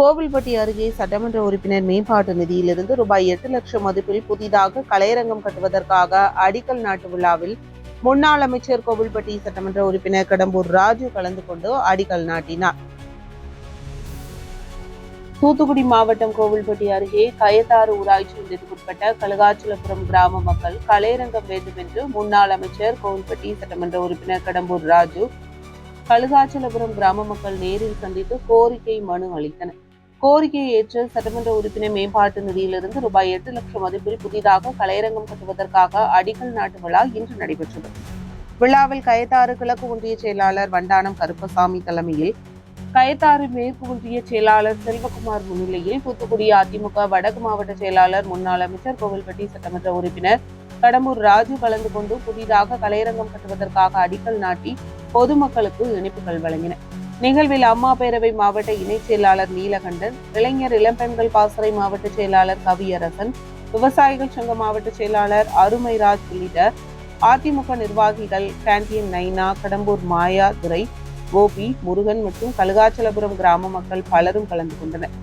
கோவில்பட்டி அருகே சட்டமன்ற உறுப்பினர் மேம்பாட்டு நிதியிலிருந்து ரூபாய் எட்டு லட்சம் மதிப்பில் புதிதாக கலையரங்கம் கட்டுவதற்காக அடிக்கல் நாட்டு விழாவில் முன்னாள் அமைச்சர் கோவில்பட்டி சட்டமன்ற உறுப்பினர் கடம்பூர் ராஜு கலந்து கொண்டு அடிக்கல் நாட்டினார். தூத்துக்குடி மாவட்டம் கோவில்பட்டி அருகே கயத்தாறு ஊராட்சி ஒன்றியத்துக்குட்பட்ட கழுகாச்சலபுரம் கிராம மக்கள் கலையரங்கம் வேண்டும் என்று முன்னாள் அமைச்சர் கோவில்பட்டி சட்டமன்ற உறுப்பினர் கடம்பூர் ராஜு கழுகாச்சலபுரம் கிராம மக்கள் நேரில் சந்தித்து கோரிக்கை மனு அளித்தனர். கோரிக்கையை ஏற்று சட்டமன்ற உறுப்பினர் மேம்பாட்டு நிதியிலிருந்து ரூபாய் எட்டு லட்சம் மதிப்பில் புதிதாக கலையரங்கம் கட்டுவதற்காக அடிக்கல் நாட்டு விழா இன்று நடைபெற்றது. விழாவில் கயத்தாறு கிழக்கு ஒன்றிய செயலாளர் வண்டானம் கருப்பசாமி தலைமையில் கயத்தாறு மேற்கு ஒன்றிய செயலாளர் செல்வகுமார் முன்னிலையில் தூத்துக்குடி அதிமுக வடக்கு மாவட்ட செயலாளர் முன்னாள் அமைச்சர் கோவில்பட்டி சட்டமன்ற உறுப்பினர் கடம்பூர் ராஜு கலந்து கொண்டு புதிதாக கலையரங்கம் கட்டுவதற்காக அடிக்கல் நாட்டி பொதுமக்களுக்கு இனிப்புகள் வழங்கின நிகழ்வில் அம்மா பேரவை மாவட்ட இணைச் செயலாளர் நீலகண்டன் இளைஞர் இளம்பெண்கள் பாசறை மாவட்ட செயலாளர் கவியரசன் விவசாயிகள் சங்க மாவட்ட செயலாளர் அருமைராஜ் உள்ளிட்ட அதிமுக நிர்வாகிகள் கேண்டீன் நைனா கடம்பூர் மாயா துரை கோபி முருகன் மற்றும் கழுகாச்சலபுரம் கிராம மக்கள் பலரும் கலந்து கொண்டனர்.